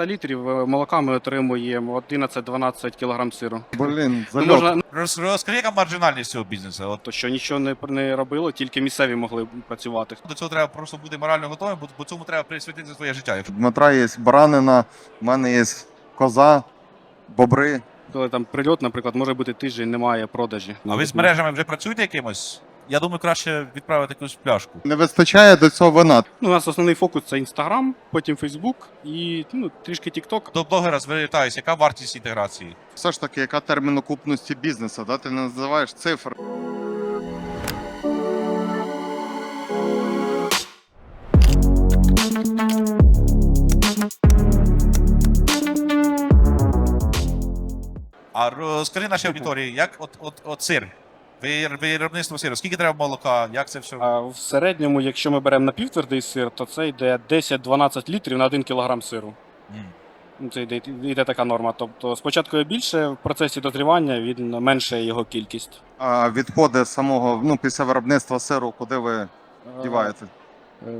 100 літрів е, молока ми отримуємо 11-12 кг сиру. Блін, Ну, можна, Роз, розкажи, яка маржинальність цього бізнесу? От то що нічого не, не робило, тільки місцеві могли працювати. до цього треба просто бути морально готовим, бо, бо цьому треба присвятити своє життя. У Дмитра є баранина, в мене є коза, бобри. Коли там прильот, наприклад, може бути тиждень, немає продажі. а ви з мережами вже працюєте якимось? Я думаю, краще відправити якусь пляшку. Не вистачає до цього вина. Ну, у нас основний фокус це Інстаграм, потім Фейсбук і ну, трішки Тікток. До блогера звертаюся, яка вартість інтеграції? Все ж таки, яка термін окупності бізнесу, да? ти не називаєш цифр. А розкажи нашій аудиторії, як от, от, от сир, виробництво сиру, скільки треба молока, як це все? А в середньому, якщо ми беремо напівтвердий сир, то це йде 10-12 літрів на 1 кг сиру. Ну, Це йде, йде така норма. Тобто спочатку є більше, в процесі дозрівання він менше його кількість. А відходи самого, ну, після виробництва сиру, куди ви діваєте? Е,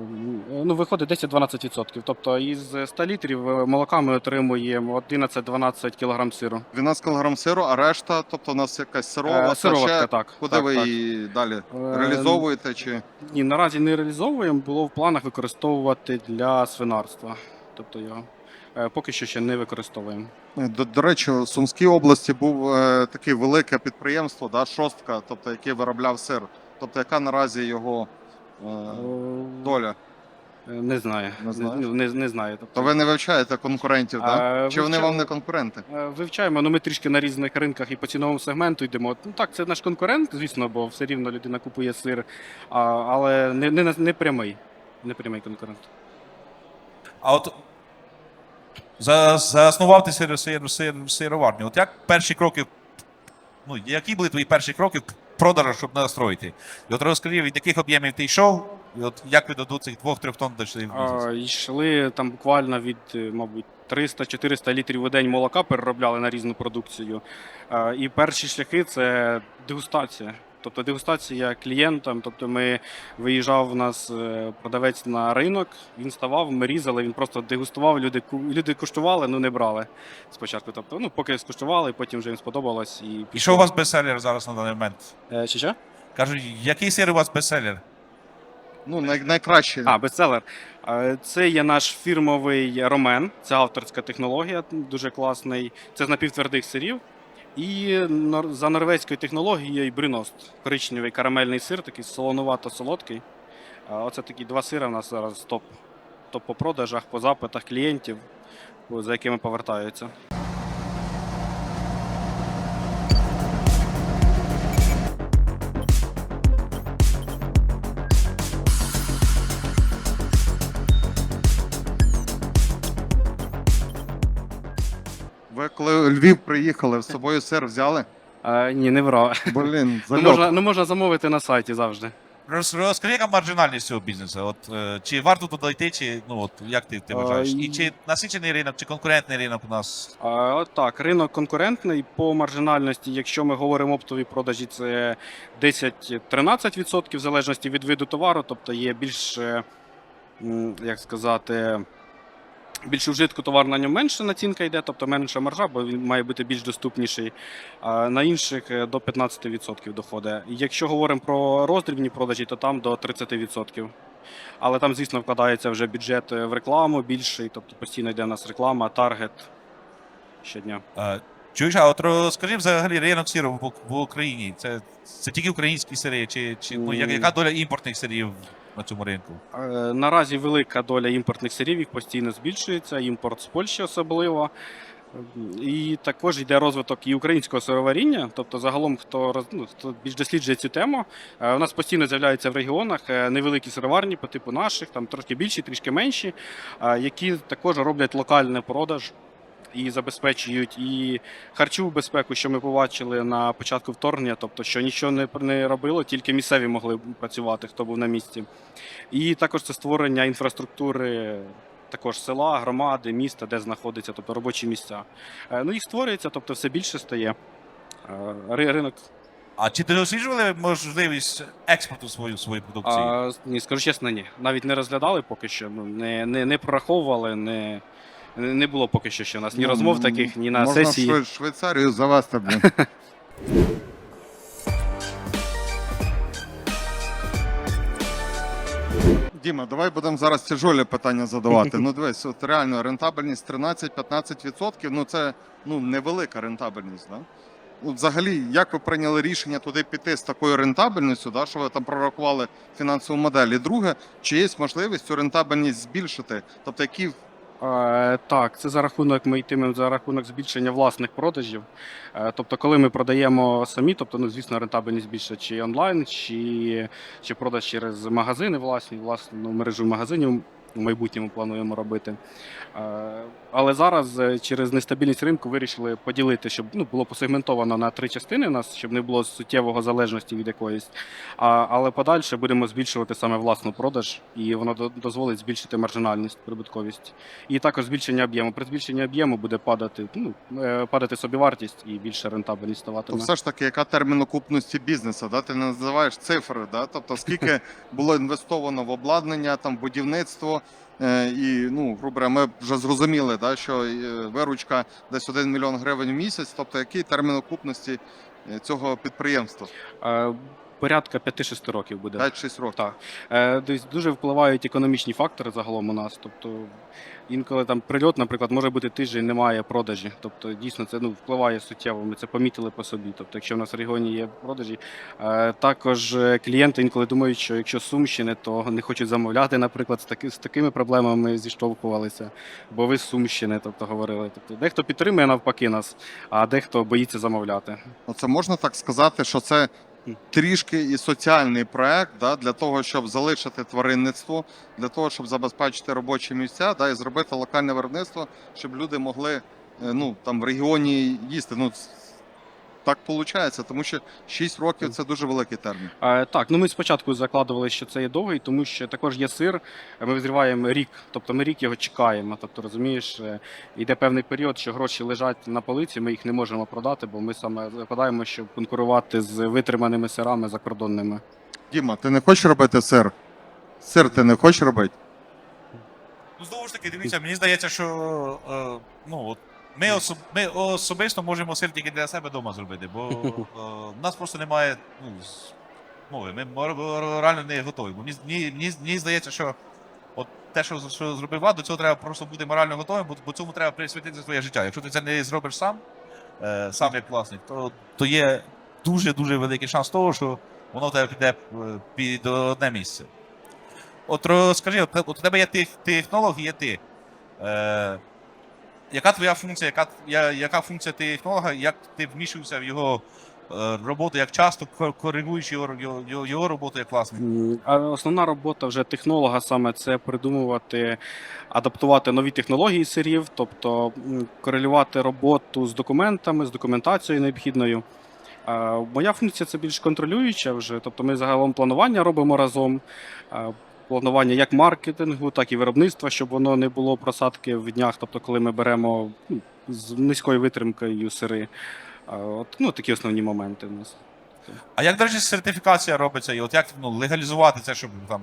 Ну, виходить 10-12%. Тобто із 100 літрів е, молока ми отримуємо 11-12 кг сиру. 12 кг сиру, а решта, тобто у нас якась сирова, Е, Сироватка, ще так. куди так, ви так. її далі Е, реалізовуєте? Чи Ні, наразі не реалізовуємо, було в планах використовувати для свинарства. Тобто його е, поки що ще не використовуємо. до, до речі, у Сумській області був е, таке велике підприємство, да, шостка, тобто яке виробляв сир. Тобто, яка наразі його доля? Е, Не знаю. Не знаєш? Не, не, не знаю. То Тобто, ви не вивчаєте конкурентів, А, да? чи вони вам не конкуренти? е, Вивчаємо, ну ми трішки на різних ринках і по ціновому сегменту йдемо. Ну так, це наш конкурент, звісно, бо все рівно людина купує сир, а, але не, не, не прямий. Не прямий конкурент. А от за, заснував ти сир, сир, сир, сироварню. От як перші кроки, ну, які були твої перші кроки в продажу, щоб настроїти? І от розкажи, від яких об'ємів ти йшов, і от як ви до цих двох-трьох тонн дійшли в йшли там буквально від, е, мабуть, 300-400 літрів у день молока переробляли на різну продукцію. І перші шляхи це дегустація. Тобто дегустація клієнтам. Тобто ми виїжджав в нас е, продавець на ринок, він ставав, ми різали, він просто дегустував. Люди люди куштували, ну не брали спочатку. Тобто, ну поки скуштували, потім вже їм сподобалось і І що у вас бестселер зараз на даний момент? Е, Чи що? Кажу, який сир у вас бестселер? Ну, най, найкраще. А, бестселер. Це є наш фірмовий ромен. Це авторська технологія, дуже класний. Це з напівтвердих сирів. І за норвезькою технологією бриност Коричневий карамельний сир, такий солонувато-солодкий. Оце такі два сири в нас зараз топ. Топ по продажах, по запитах клієнтів, за якими повертаються. Коли у Львів приїхали, з собою сир взяли? Е, ні, не брав. Блін, Ну, зальот. можна, ну, можна замовити на сайті завжди. Роз, розкажи, яка маржинальність цього бізнесу? От, е, чи варто туди йти, чи ну, от, як ти, ти А, вважаєш? і- І чи насичений ринок, чи конкурентний ринок у нас? А, от так, ринок конкурентний по маржинальності. Якщо ми говоримо оптові продажі, це 10-13% в залежності від виду товару, тобто є більш, е, м, як сказати, більш вжитку товар на ньому менше націнка йде, тобто менша маржа, бо він має бути більш доступніший. На інших е, до 15% доходить. Якщо говоримо про роздрібні продажі, то там до 30%. Але там, звісно, вкладається вже бюджет е, в рекламу більший, тобто постійно йде в нас реклама, таргет щодня. Чуєш, а от розкажи взагалі ринок сиру в, в Україні. Це, це тільки українські сири, чи, чи ну, яка доля імпортних сирів на цьому ринку? Е, Наразі велика доля імпортних сирів їх постійно збільшується, імпорт з Польщі особливо. І також йде розвиток і українського сироваріння. Тобто, загалом, хто ну, хто більш досліджує цю тему, е, у нас постійно з'являються в регіонах е, невеликі сироварні по типу наших, там трошки більші, трішки менші, які також роблять локальний продаж. І забезпечують і харчову безпеку, що ми побачили на початку вторгнення, тобто що нічого не, не робило, тільки місцеві могли працювати, хто був на місці. І також це створення інфраструктури також села, громади, міста, де знаходиться, тобто робочі місця. Е, Ну їх створюється, тобто все більше стає. Е, ри- Ринок. А чи ти досліджували можливість експорту свою, своєї продукції? А, ні, скажу чесно, ні. Навіть не розглядали поки що, ну, не, не, не прораховували, не, Не було поки що ще у нас ні розмов таких, ні на Ну, Можна сесії. в Шве- Швейцарію завести, блін. Діма, давай будемо зараз тяжолі питання задавати. Ну дивись, от реально рентабельність 13-15%, ну це ну, невелика рентабельність. Да? Ну, взагалі, як ви прийняли рішення туди піти з такою рентабельністю, да, що ви там прорахували фінансову модель? І друге, чи є можливість цю рентабельність збільшити? Тобто, які Так, це за рахунок ми йтимемо за рахунок збільшення власних продажів. Е, Тобто, коли ми продаємо самі, тобто, ну, звісно, рентабельність більше чи онлайн, чи, чи продаж через магазини власні, власну мережу магазинів в майбутньому плануємо робити. Е, Але зараз е, через нестабільність ринку вирішили поділити, щоб ну, було посегментовано на три частини у нас, щоб не було суттєвого залежності від якоїсь. А, але подальше будемо збільшувати саме власну продаж, і воно до- дозволить збільшити маржинальність, прибутковість. І також збільшення об'єму. При збільшенні об'єму буде падати, ну, е, падати собівартість і більше рентабельність То все ж таки, яка термін окупності бізнесу? Да? Ти називаєш цифри, да? тобто скільки було інвестовано в обладнання, там, будівництво. Е, І, ну, грубо ми вже зрозуміли, да, що е, виручка десь 1 мільйон гривень в місяць. Тобто, який термін окупності е, цього підприємства? Порядка 5-6 років буде. 5-6 років. Так. Е, десь дуже впливають економічні фактори загалом у нас. Тобто інколи там прильот, наприклад, може бути тиждень, немає продажі. Тобто дійсно це ну, впливає суттєво. Ми це помітили по собі. Тобто, якщо в нас в регіоні є продажі, е, також е, клієнти інколи думають, що якщо Сумщини, то не хочуть замовляти, наприклад, з, таки, з такими проблемами зіштовхувалися, бо ви з Сумщини, тобто говорили. Тобто дехто підтримує навпаки нас, а дехто боїться замовляти. Ну, це можна так сказати, що це трішки і соціальний проект да, для того, щоб залишити тваринництво, для того, щоб забезпечити робочі місця да, і зробити локальне виробництво, щоб люди могли е, ну, там, в регіоні їсти. Ну, так виходить, тому що 6 років це дуже великий термін. Е, Так, ну ми спочатку закладували, що це є довгий, тому що також є сир. Ми визріваємо рік, тобто ми рік його чекаємо. Тобто, розумієш, е, йде певний період, що гроші лежать на полиці, ми їх не можемо продати, бо ми саме закладаємо, щоб конкурувати з витриманими сирами закордонними. Діма, ти не хочеш робити сир? Сир ти не хочеш робити? Ну, знову ж таки, дивіться, мені здається, що е, ну, от, ми, особ, ми особисто можемо сир тільки для себе вдома зробити, бо е, в нас просто немає ну, мови. Ми реально не готові. Бо мені, мені, мені, здається, що от те, що, що зробив Влад, до цього треба просто бути морально готовим, бо, бо цьому треба присвятити своє життя. Якщо ти це не зробиш сам, е, сам як власник, то, то є дуже-дуже великий шанс того, що воно в тебе піде е, під одне місце. От розкажи, от, у тебе є тех, технолог і є ти. Е, яка твоя функція, яка, я- яка функція технолога, як ти вмішуєшся в його е, роботу, як часто кор- коригуєш його, його, його, роботу як власник? Основна робота вже технолога саме це придумувати, адаптувати нові технології сирів, тобто корелювати роботу з документами, з документацією необхідною. Моя функція це більш контролююча вже. Тобто ми загалом планування робимо разом. Планування як маркетингу, так і виробництва, щоб воно не було просадки в днях, тобто коли ми беремо ну, з низькою витримкою сири. От, ну, такі основні моменти у нас. А як, до речі, сертифікація робиться? І от як ну, легалізувати це, щоб там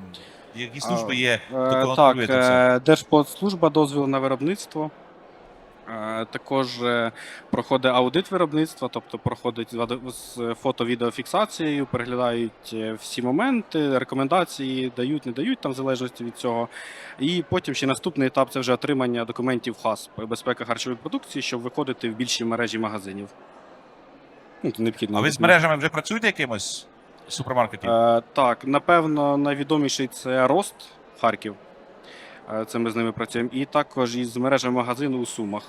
які служби є, Е, хто Так, контролює це все? е, дозвіл на виробництво. Е, Також е, проходить аудит виробництва, тобто проходить з фото-відеофіксацією, переглядають е, всі моменти, рекомендації, дають, не дають там в залежності від цього. І потім ще наступний етап це вже отримання документів ХАС безпека харчової продукції, щоб виходити в більші мережі магазинів. Ну, необхідно. А ви з мережами вже працюєте якимось супермаркетів? Е, так, напевно, найвідоміший це Рост Харків. Е, Це ми з ними працюємо. І також із мережами магазину у Сумах.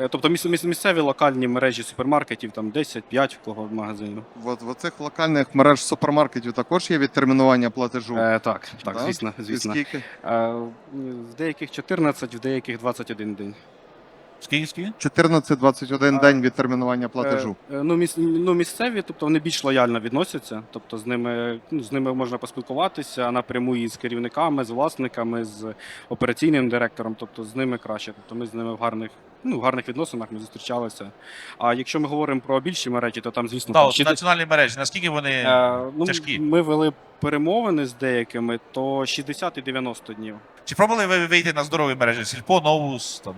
Е, Тобто міс- міс- місцеві локальні мережі супермаркетів, там 10-5 в кого магазину. От в цих локальних мереж супермаркетів також є відтермінування платежу. Е, так, так, Да? звісно, І звісно. скільки? Е, в деяких 14, в деяких 21 день. Скільки, скільки? 14-21 день від термінування платежу. Е, е, Ну, міс, ну, місцеві, тобто вони більш лояльно відносяться. Тобто з ними, ну, з ними можна поспілкуватися напряму і з керівниками, з власниками, з операційним директором. Тобто з ними краще. Тобто ми з ними в гарних, ну, в гарних відносинах ми зустрічалися. А якщо ми говоримо про більші мережі, то там, звісно, Так, там от ще- національні мережі, наскільки вони. е, ну, тяжкі. ми вели перемовини з деякими, то 60 і 90 днів. Чи пробували ви вийти на здорові мережі? Сільпо, Новус, там,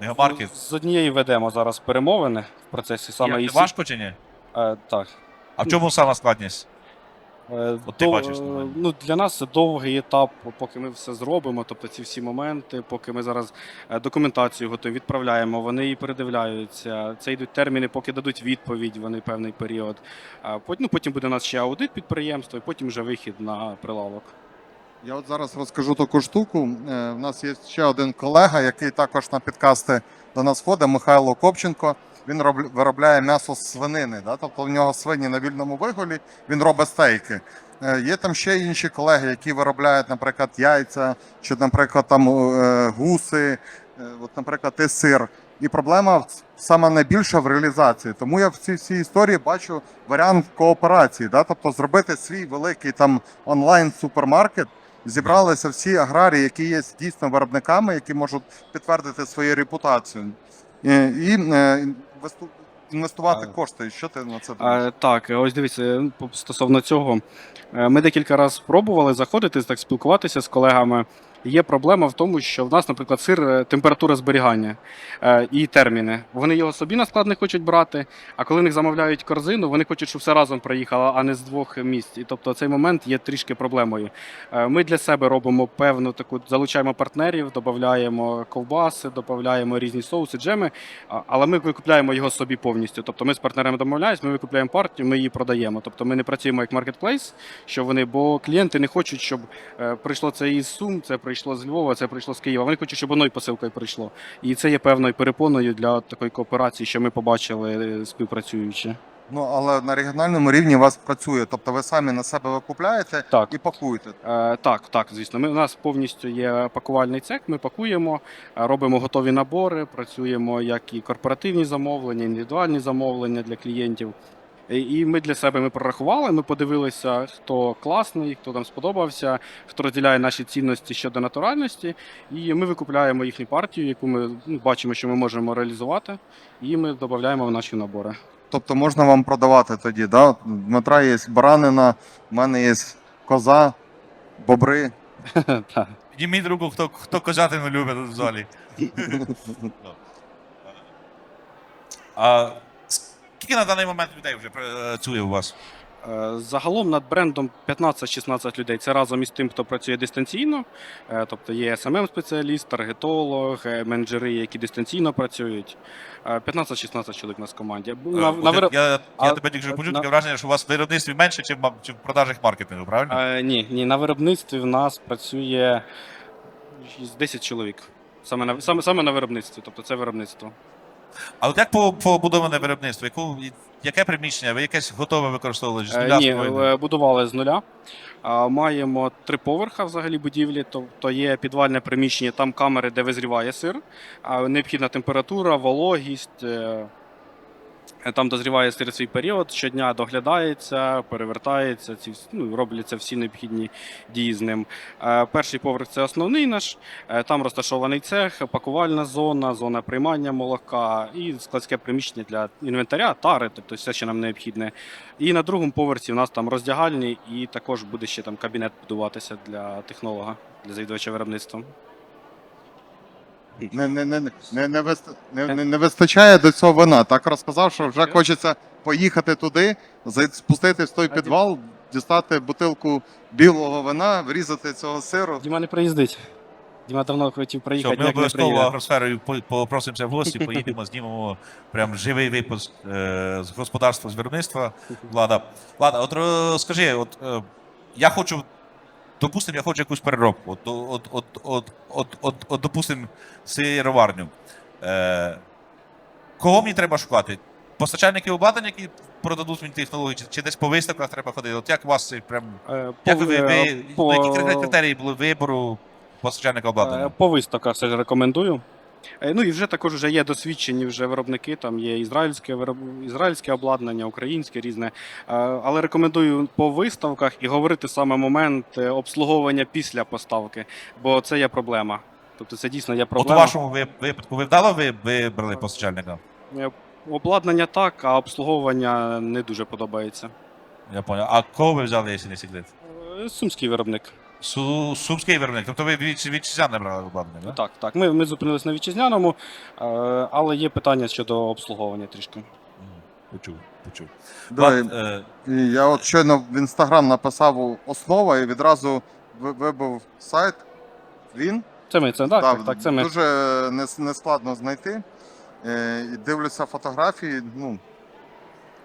Мегамаркет? З однією ведемо зараз перемовини в процесі саме Як, із важко чи ні? Е, так. А в чому сама складність? Е, От ти бачиш, е, ну, для нас це довгий етап, поки ми все зробимо. Тобто ці всі моменти, поки ми зараз е, документацію готові, відправляємо, вони її передивляються. Це йдуть терміни, поки дадуть відповідь, вони певний період. Пот- ну, потім буде у нас ще аудит підприємства, і потім вже вихід на прилавок. Я от зараз розкажу таку штуку. Е, У нас є ще один колега, який також на підкасти до нас ходить, Михайло Копченко. Він роб- виробляє м'ясо з свинини. Да? Тобто в нього свині на вільному виголі, він робить стейки. Е, Є там ще інші колеги, які виробляють, наприклад, яйця, чи, наприклад, там е, гуси, е, от, наприклад, і сир. І проблема саме найбільша в реалізації. Тому я в цій всій історії бачу варіант кооперації, да? тобто зробити свій великий там онлайн супермаркет. Зібралися всі аграрії, які є дійсно виробниками, які можуть підтвердити свою репутацію. І, е, інвестувати кошти. Що ти на це думаєш? Е, так, ось дивіться, стосовно цього. Е, Ми декілька разів пробували заходити, так спілкуватися з колегами. Є проблема в тому, що в нас, наприклад, сир е, температура зберігання е, і терміни. Вони його собі на склад не хочуть брати, а коли в них замовляють корзину, вони хочуть, щоб все разом приїхало, а не з двох місць. І тобто цей момент є трішки проблемою. Е, Ми для себе робимо певну таку, залучаємо партнерів, додаємо ковбаси, додаємо різні соуси, джеми, але ми викупляємо його собі повністю. Тобто ми з партнерами домовляємось, ми викупляємо партію, ми її продаємо. Тобто ми не працюємо як маркетплейс, що вони, бо клієнти не хочуть, щоб прийшло це із Сум, це прийшло з Львова, це прийшло з Києва. Вони хочуть, щоб одною посилкою прийшло. І це є певною перепоною для такої кооперації, що ми побачили е, співпрацюючи. Ну але на регіональному рівні у вас працює. Тобто ви самі на себе викупляєте Так. і пакуєте. Е, так, так, звісно. Ми, у нас повністю є пакувальний цех, ми пакуємо, е, робимо готові набори, працюємо як і корпоративні замовлення, індивідуальні замовлення для клієнтів. І- ми для себе ми прорахували, ми подивилися, хто класний, хто нам сподобався, хто розділяє наші цінності щодо натуральності. І ми викупляємо їхню партію, яку ми ну, бачимо, що ми можемо реалізувати, і ми додаємо в наші набори. Тобто можна вам продавати тоді. Да? У Дмитра є баранина, в мене є коза, бобри. Підніміть руку, хто, хто козятину любить в залі. А скільки на даний момент людей вже працює у вас? Е, Загалом над брендом 15-16 людей. Це разом із тим, хто працює дистанційно. Е, Тобто є smm спеціаліст таргетолог, е, менеджери, які дистанційно працюють. Е, 15-16 чоловік у нас в команді. На, Е, на от виро- Я, я А, тебе тільки почув, на- таке враження, що у вас в виробництві менше, чим, чим в продажах маркетингу, правильно? Е, ні, ні, на виробництві в нас працює 10 чоловік. Саме на, саме, саме на виробництві, тобто це виробництво. А от як побудоване виробництво? Яку, яке приміщення? Ви якесь готове використовували? З Е, нуля Ні, е, будували з нуля. Маємо три поверха взагалі будівлі, тобто є підвальне приміщення, там камери, де визріває сир, необхідна температура, вологість. Там дозріває сир свій період, щодня доглядається, перевертається, ці, ну, робляться всі необхідні дії з ним. Е, Перший поверх це основний наш, е, там розташований цех, пакувальна зона, зона приймання молока і складське приміщення для інвентаря, тари, тобто все, що нам необхідне. І на другому поверсі у нас там роздягальні, і також буде ще там кабінет будуватися для технолога, для завідувача виробництвом. Не, не, не, не, не, вист- не, не, не вистачає до цього вина. Так розказав, що вже хочеться поїхати туди, спуститись в той підвал, дістати бутилку білого вина, врізати цього сиру. Діма не приїздить. Діма давно хотів Все, приїхати, ми обов'язково агросферою попросимося в гості, поїдемо, знімемо прям живий випуск е, з господарства, з виробництва. Влада, Влада, от розкажи, от е, я хочу, допустимо, я хочу якусь переробку. От, от, от, от, от, от, от допустимо, сироварню. Е, кого мені треба шукати? Постачальники обладнання, які продадуть мені технології, чи, чи десь по виставках треба ходити? От як у вас це прям. Е, Як ви, ви, е, по- які критерії були вибору постачальника Е, обладнання? По виставках ж рекомендую. Е, Ну і вже також вже є досвідчені вже виробники, там є ізраїльське вироб... ізраїльське обладнання, українське різне. Е, Але рекомендую по виставках і говорити саме момент е, обслуговування після поставки, бо це є проблема. Тобто це дійсно є От у вашому випадку ви вдало ви вибрали постачальника? Обладнання так, а обслуговування не дуже подобається. Я понял. А кого ви взяли, якщо не секрет? Сумський виробник. Су, сумський виробник. Тобто ви вітчизяне брали обладнання, да? Так, так. Ми, ми зупинились на вітчизняному, е, але є питання щодо обслуговування трішки. Почув, почув. Давай, Влад, е, І я от щойно в інстаграм написав основа і відразу ви- вибив сайт. Він Це ми, це так, так, так, це ми. дуже нес- нескладно знайти. Е, і дивлюся фотографії. Ну,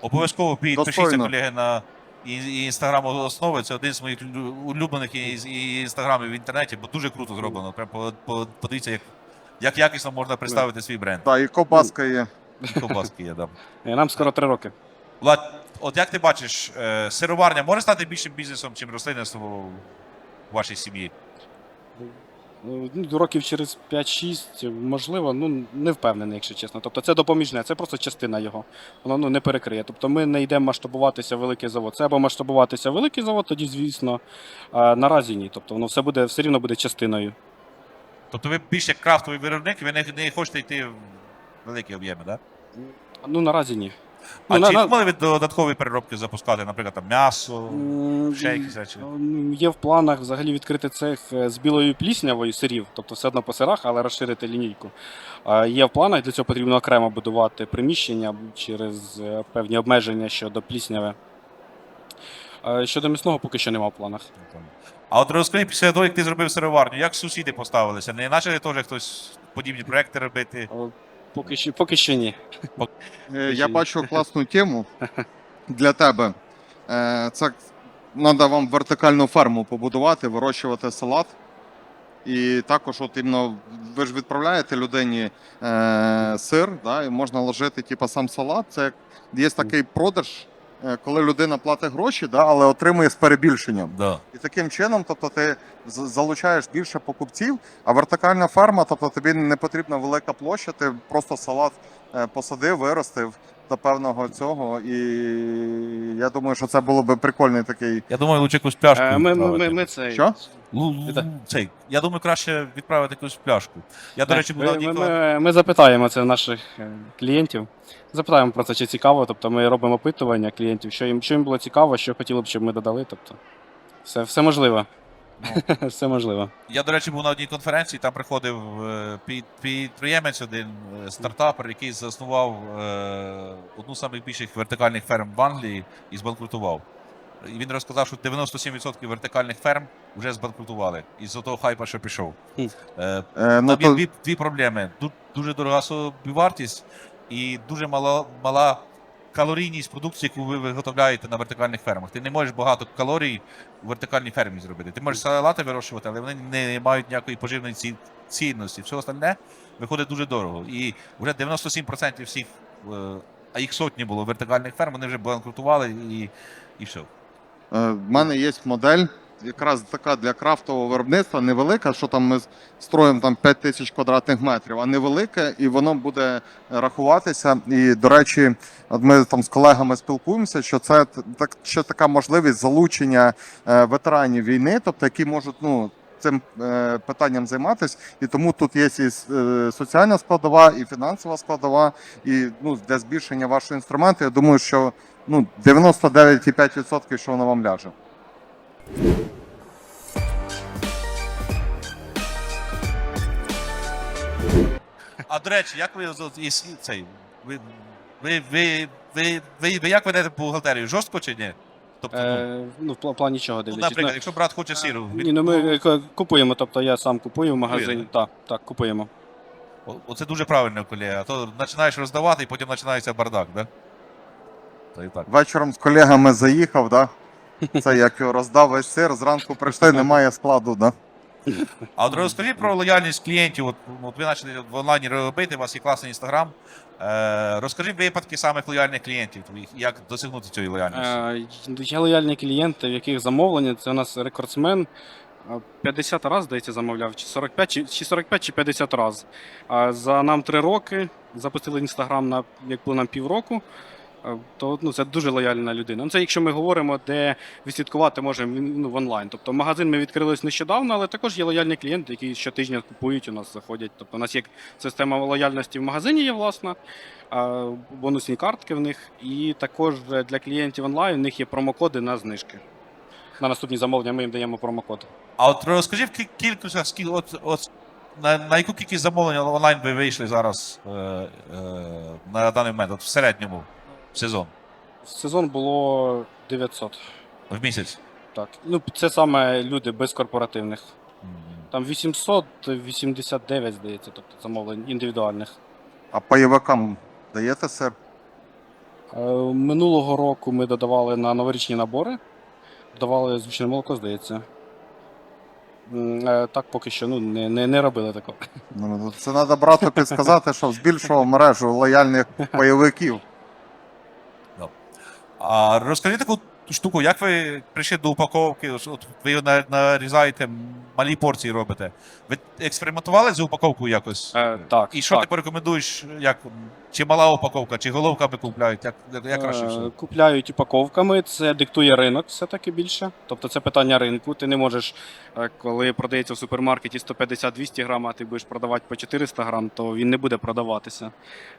Обов'язково підпишіться, Достойно. колеги, на і- і інстаграм основи. Це один з моїх улюблених і- і інстаграмів в інтернеті, бо дуже круто зроблено. Прям по- по- подивіться, як, як якісно можна представити свій бренд. та, і ковбаска є. І Ковбаски є, да. Е, Нам скоро три роки. Влад, от як ти бачиш, е, сироварня може стати більшим бізнесом, чим рослинництво в вашій сім'ї? Ну, Років через 5-6, можливо, ну не впевнений, якщо чесно. Тобто це допоміжне, це просто частина його. Воно ну, не перекриє. Тобто ми не йдемо масштабуватися в великий завод. Це або масштабуватися в великий завод, тоді, звісно, а наразі ні. Тобто воно все буде все рівно буде частиною. Тобто ви більш як крафтовий виробник, ви не, не хочете йти в великі об'єми, так? Ну наразі ні. А Ну, чи на- думали ви додаткові переробки запускати, наприклад, там м'ясо, ще якісь речі? Є в планах взагалі відкрити цех е, з білою пліснявою сирів, тобто все одно по сирах, але розширити лінійку. Є в планах, для цього потрібно окремо будувати приміщення через е, певні обмеження щодо плісняви. Е, Щодо м'ясного поки що немає в планах. А от розкажи, після того, як ти зробив сироварню, як сусіди поставилися? Не почали теж хтось подібні проекти робити? Поки що, поки що ні. Е, Я бачу класну тему для тебе. Е, Це треба вам вертикальну ферму побудувати, вирощувати салат. І також, от іменно, ви ж відправляєте людині е, сир, да, і можна ложити типу, сам салат. Це є такий продаж, коли людина платить гроші, да, але отримує з перебільшенням. Да. І таким чином, тобто, ти залучаєш більше покупців, а вертикальна ферма, тобто тобі не потрібна велика площа, ти просто салат е, посадив, виростив до певного цього. І я думаю, що це було би прикольний такий. Я думаю, лучше якусь пляшку. Е, Ми, ми, ми, ми це. Що? Лу- цей, я думаю, краще відправити якусь пляшку. Я, до речі, ми, ми, ми, ми запитаємо це наших е, клієнтів. Запитаємо про це, чи цікаво. Тобто ми робимо опитування клієнтів, що їм, що їм було цікаво, що хотіли б, щоб ми додали. Тобто, все, все можливо. все можливо. Я, до речі, був на одній конференції, там приходив е, підприємець один, е, стартапер, який заснував е, одну з найбільших вертикальних ферм в Англії і збанкрутував. І він розказав, що 97% вертикальних ферм вже збанкрутували із-за того хайпа, що пішов. Е, Е, ну, Там є дві, дві проблеми. Ду- Дуже дорога собівартість і дуже мала, мала калорійність продукції, яку ви виготовляєте на вертикальних фермах. Ти не можеш багато калорій у вертикальній фермі зробити. Ти можеш салати вирощувати, але вони не мають ніякої поживної ці- цінності. Все остальне виходить дуже дорого. І вже 97% всіх, е, а їх сотні було вертикальних ферм, вони вже банкрутували і, і все. е, в мене є модель. Якраз така для крафтового виробництва невелика, що там ми строїмо там 5 тисяч квадратних метрів, а невелике, і воно буде рахуватися. І, до речі, от ми там з колегами спілкуємося, що це так, ще така можливість залучення е, ветеранів війни, тобто які можуть ну, цим е, питанням займатися. І тому тут є і е, соціальна складова, і фінансова складова, і ну, для збільшення вашого інструменту. Я думаю, що ну, 99,5% що воно вам ляже. А до речі, як ви з- цей, ви, ви, ви, ви, ви, ви як ведете бухгалтерію? Жорстко чи ні? Тобто, ну, Е, ну, в плані чого ну, наприклад, Ну, якщо брат хоче сиру, він- Ні, ну ми е, купуємо, тобто я сам купую в магазині. Купуєте? Так, так, купуємо. О- Оце дуже правильно, колега. А то починаєш роздавати і потім починається бардак, да? Та і так. Вечором з колегами заїхав, да? Це як його роздав весь сир, зранку прийшли, немає складу, да? А от розкажіть про лояльність клієнтів. От, от ви почали в онлайні робити, у вас є класний інстаграм. Е, розкажи випадки самих лояльних клієнтів твоїх, як досягнути цієї лояльності. Е, Є лояльні клієнти, в яких замовлення. Це у нас рекордсмен. Е, 50 разів, здається, замовляв, чи 45, чи, чи 45, чи 50 разів. А за нам 3 роки запустили інстаграм на як було нам півроку. Е, То ну, це дуже лояльна людина. Ну, це якщо ми говоримо, де відслідкувати можемо ну, в онлайн. Тобто магазин ми відкрили нещодавно, але також є лояльні клієнти, які щотижня купують у нас, заходять. Тобто у нас є система лояльності в магазині є власна, бонусні картки в них. І також для клієнтів онлайн в них є промокоди на знижки. На наступні замовлення ми їм даємо промокод. А от розкажи в кі- кількостях, скільки от, от на, на яку кількість замовлень онлайн ви вийшли зараз е, е, на даний момент, от в середньому в сезон, Сезон було 900. в місяць? Так. Ну, це саме люди без корпоративних. Там 889, здається, тобто замовлень індивідуальних. А пайовикам даєте сир? Е, Минулого року ми додавали на новорічні набори, додавали звичне молоко, здається. М, е, Так поки що ну, не, не, не робили такого. Ну, це треба брату підсказати, що збільшував мережу лояльних пайовиків. А розкажи таку штуку, як ви прийшли до упаковки? От ви на- нарізаєте, малі порції робите. Ви експериментували з упаковкою якось? Е, так, І що так. ти порекомендуєш? Як, чи мала упаковка, чи головками купляють? Як, як краще Е, все? Купляють упаковками, це диктує ринок все-таки більше. Тобто це питання ринку. Ти не можеш, е, коли продається в супермаркеті 150-200 грам, а ти будеш продавати по 400 грам, то він не буде продаватися.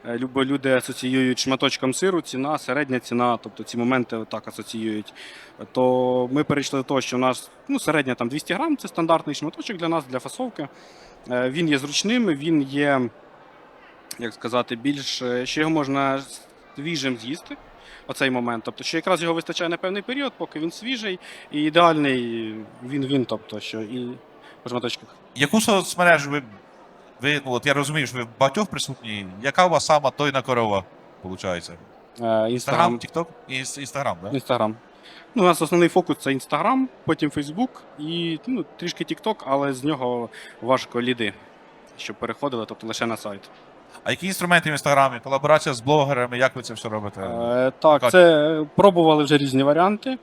Е, Любо люди асоціюють шматочком сиру, ціна, середня ціна, тобто ці моменти так асоціюють. То ми перейшли до того, що у нас ну, середня там 200 грам, це стандартний шматочок для нас, для фасовки. Е, Він є зручним, він є, як сказати, більш е, що його можна свіжим з'їсти. Оцей момент. Тобто, що якраз його вистачає на певний період, поки він свіжий, і ідеальний він він, тобто, що і по шматочках. Яку соцмережу ви, ви, ну от я розумію, що ви багатьох присутні. Яка у вас сама тойна корова, виходить? Інстаграм, Інстаграм. Тікток? Інстаграм, так? Інстаграм. Ну, у нас основний фокус це Інстаграм, потім Фейсбук і ну, трішки Тікток, але з нього важко ліди, щоб переходили, тобто лише на сайт. А які інструменти в інстаграмі? Колаборація з блогерами, як ви це все робите? Е, так, Так. це пробували вже різні варіанти.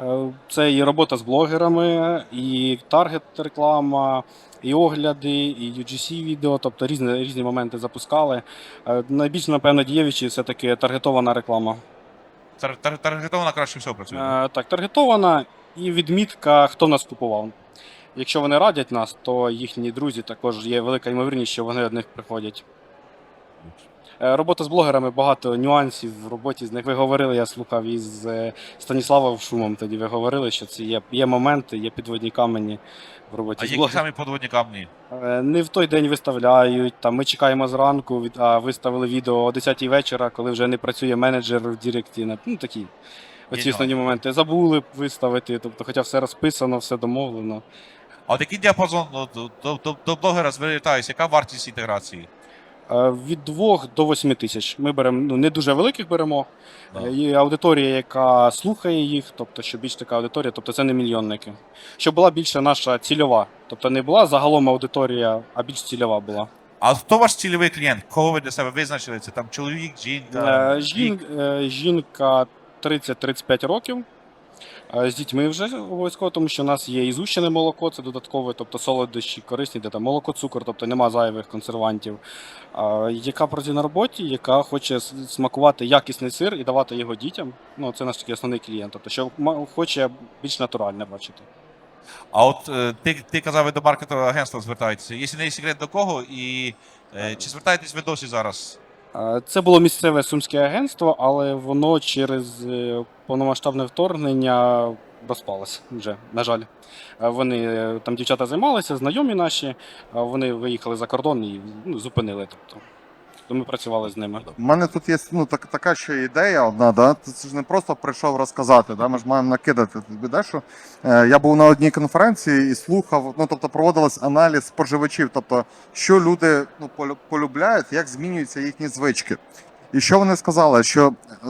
Е, Це і робота з блогерами, і таргет-реклама, і огляди, і UGC відео, тобто різні, різні моменти запускали. Е, Найбільш, напевно, дієвіші все-таки таргетована реклама. Тар- тар- Таргетована краще всього працює. так? Е, Так, таргетована і відмітка, хто нас купував. Якщо вони радять нас, то їхні друзі також є велика ймовірність, що вони від них приходять. Е, Робота з блогерами багато нюансів в роботі з них. Ви говорили, я слухав із е, Станіславом Шумом. Тоді ви говорили, що це є, є моменти, є підводні камені в роботі А з які самі подводні камні? Е, Не в той день виставляють. Там ми чекаємо зранку, а виставили відео о 10 вечора, коли вже не працює менеджер в Діректі. Ну такі. Оці основні моменти. Забули виставити, тобто, хоча все розписано, все домовлено. А от який діапазон до, до, до, до блогера звертаюся, яка вартість інтеграції? Е, Від 2 до 8 тисяч. Ми беремо ну, не дуже великих беремо. Да. Е, Є аудиторія, яка слухає їх, тобто, що більш така аудиторія, тобто це не мільйонники. Щоб була більше наша цільова. Тобто не була загалом аудиторія, а більш цільова була. А хто ваш цільовий клієнт? Кого ви для себе визначили? Це там чоловік, жінка? Е, Жін, е, жінка 30-35 років. З дітьми вже обов'язково, тому що у нас є і молоко, це додаткове, тобто солодощі корисні, де там молоко, цукор, тобто нема зайвих консервантів. Яка працює на роботі, яка хоче смакувати якісний сир і давати його дітям. Ну, це наш такий основний клієнт. Тобто, що хоче більш натуральне бачити. А от е, ти, ти казав, ви до маркетового агентства звертаєтеся. Якщо не секрет до кого, і е, чи звертаєтесь ви досі зараз? Е, Це було місцеве сумське агентство, але воно через е, повномасштабне вторгнення розпалося вже, на жаль. Е, Вони там дівчата займалися, знайомі наші, вони виїхали за кордон і ну, зупинили. Тобто. То ми працювали з ними. У мене тут є ну, так, така ще ідея одна, да? Це ж не просто прийшов розказати, да? ми ж маємо накидати тобі дещо. Е, я був на одній конференції і слухав, ну тобто проводилось аналіз споживачів, тобто що люди ну, полюбляють, як змінюються їхні звички. І що вони сказали, що е,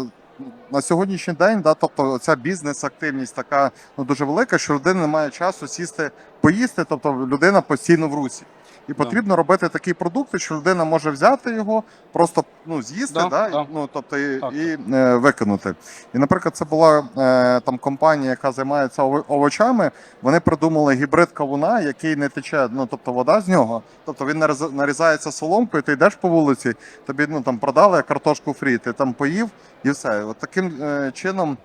на сьогоднішній день, да, тобто ця бізнес-активність така ну, дуже велика, що людина не має часу сісти поїсти, тобто людина постійно в русі. І потрібно робити такі продукти, що людина може взяти його, просто ну, з'їсти, Да, да, да. Ну, тобто, і, Так, і е, викинути. І, наприклад, це була е, там компанія, яка займається овочами. Вони придумали гібрид кавуна, який не тече, ну тобто вода з нього. Тобто він нарізається соломкою, ти йдеш по вулиці, тобі ну, там продали картошку фрі, ти там поїв і все. От таким е, чином.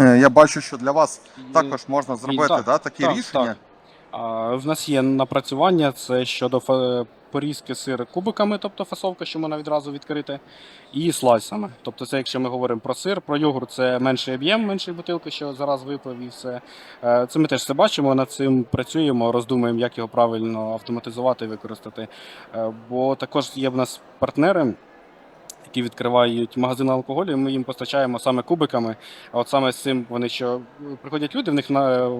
е, Я бачу, що для вас також можна зробити так, да, такі так, рішення. так. В нас є напрацювання, це щодо порізки сиру кубиками, тобто фасовка, що можна відразу відкрити, і слайсами. Тобто, це якщо ми говоримо про сир, про йогурт, це менший об'єм, меншої бутилки, що зараз випив і все. Е, Це ми теж це бачимо, над цим працюємо, роздумуємо, як його правильно автоматизувати і використати. Е, Бо також є в нас партнери. Які відкривають магазини алкоголю, і ми їм постачаємо саме кубиками. А от саме з цим вони що приходять люди, в них на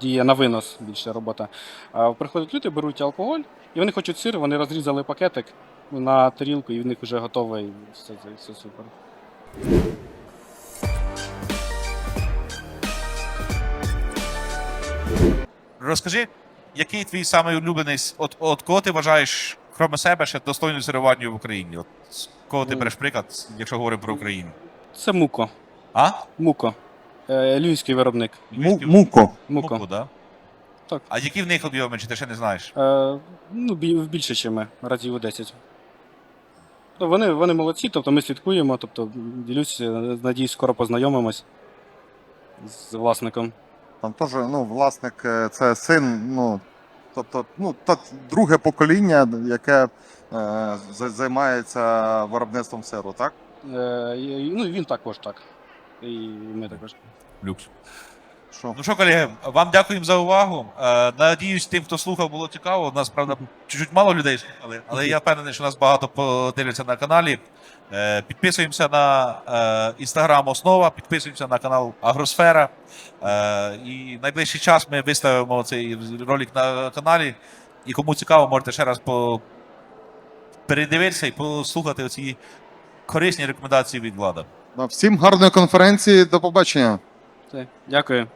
діє на винос більше робота. А приходять люди, беруть алкоголь, і вони хочуть сир, вони розрізали пакетик на тарілку, і в них вже готовий. Все, все супер. Розкажи, який твій самий улюблений, от, от кого ти вважаєш, крім себе, ще достойною сируванню в Україні? От, з кого ти Ну. береш приклад, якщо говоримо про Україну? Це муко. А? Муко. Е, львівський виробник. Львівський- муко. Муко. Муку, да? Так. А які в них об'єми, чи ти ще не знаєш? Е, ну, бі- більше, ніж ми, разів у 10. Ну, вони, вони молодці, тобто ми слідкуємо, тобто ділюся, надіюсь, скоро познайомимось з власником. Там теж ну, власник е, це син, ну тобто, ну та друге покоління, яке е, займається виробництвом сиру, так? Е, і- ну, і він також так. І ми також. Люкс. Що? Ну що, колеги, вам дякуємо за увагу. Е, надіюсь, тим, хто слухав, було цікаво. У нас, правда, чуть-чуть мало людей слухали, але я впевнений, що нас багато подивляться на каналі. Е, підписуємося на е, інстаграм Основа, підписуємося на канал Агросфера. Е, і найближчий час ми виставимо цей ролик на каналі. І кому цікаво, можете ще раз по... передивитися і послухати ці корисні рекомендації від влада. Ну, Всім гарної конференції, до побачення. Дякую.